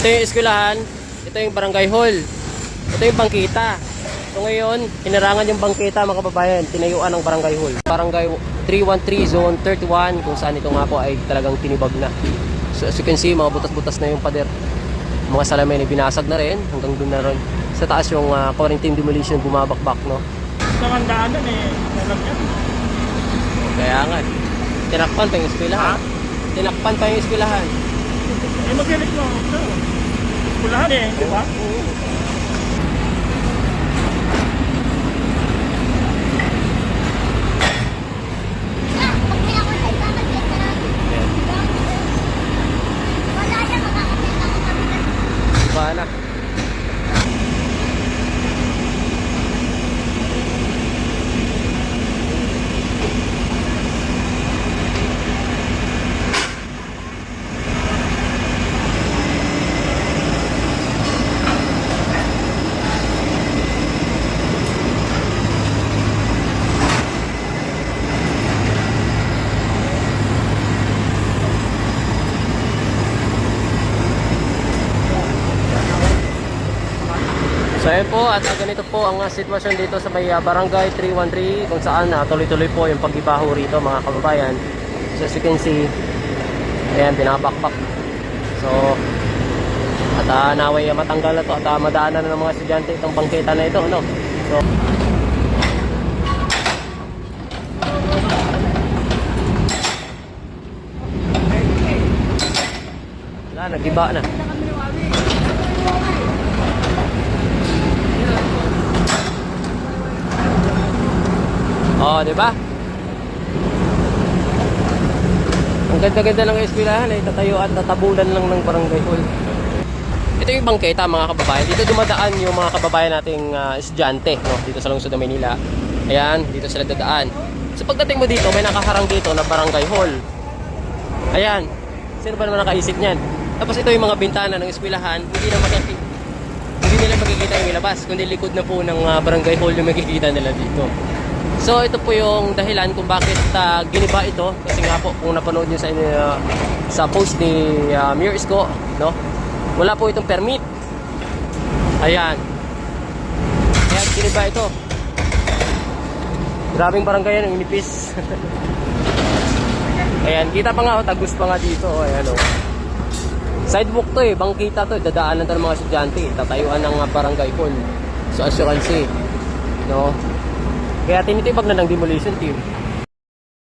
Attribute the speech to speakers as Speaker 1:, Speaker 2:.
Speaker 1: Ito yung eskwelahan, ito yung barangay hall. Ito yung bangkita. So ngayon, hinarangan yung bangkita mga kababayan, tinayuan ng barangay hall. Barangay 313 Zone 31 kung saan ito nga po ay talagang tinibag na. So as you can see, mga butas-butas na yung pader. Mga salamin ay binasag na rin, hanggang doon na rin. Sa taas yung uh, quarantine demolition bumabakbak, no?
Speaker 2: Naman daanan eh. Nalagyan.
Speaker 1: Kaya nga, tinakpan pa yung eskwelahan. Tinakpan pa yung eskwelahan.
Speaker 2: Eh, magilit mo. Ito. Kulahan eh, di ba?
Speaker 1: Iba na. So ayun po at ganito po ang uh, sitwasyon dito sa may uh, barangay 313 kung saan uh, tuloy-tuloy po yung paggibaho rito mga kababayan. So as you can see, ayan binabakbak. So at uh, naway matanggal na to at uh, madaanan na ng mga estudyante itong bangketa na ito. No? So, wala, nagiba na. Oh, di ba? Ang ganda-ganda ng eskwelahan ay tatayo at tatabunan lang ng barangay hall. Ito yung bangketa mga kababayan. Dito dumadaan yung mga kababayan nating ah, estudyante no? dito sa lungsod ng Maynila. Ayan, dito sila dadaan. So pagdating mo dito, may nakaharang dito na barangay hall. Ayan. Sino ba naman nakaisip niyan? Tapos ito yung mga bintana ng eskwelahan, hindi na makikita hindi nila makikita yung ilabas, kundi likod na po ng ah, barangay hall yung makikita nila dito. So ito po yung dahilan kung bakit ah, giniba ito kasi nga po kung napanood niyo sa uh, sa post ni uh, Mayor Isko, no? Wala po itong permit. Ayan. Kaya giniba ito. Grabing barangay yan, inipis. Ayan, kita pa nga, oh, tagus pa nga dito. Oh, ayan, oh. Sidewalk to eh, bangkita to eh, dadaanan to ng mga estudyante, eh, tatayuan ng uh, barangay hall. So as you can see, no? Kaya tinitibag na ng demolition team.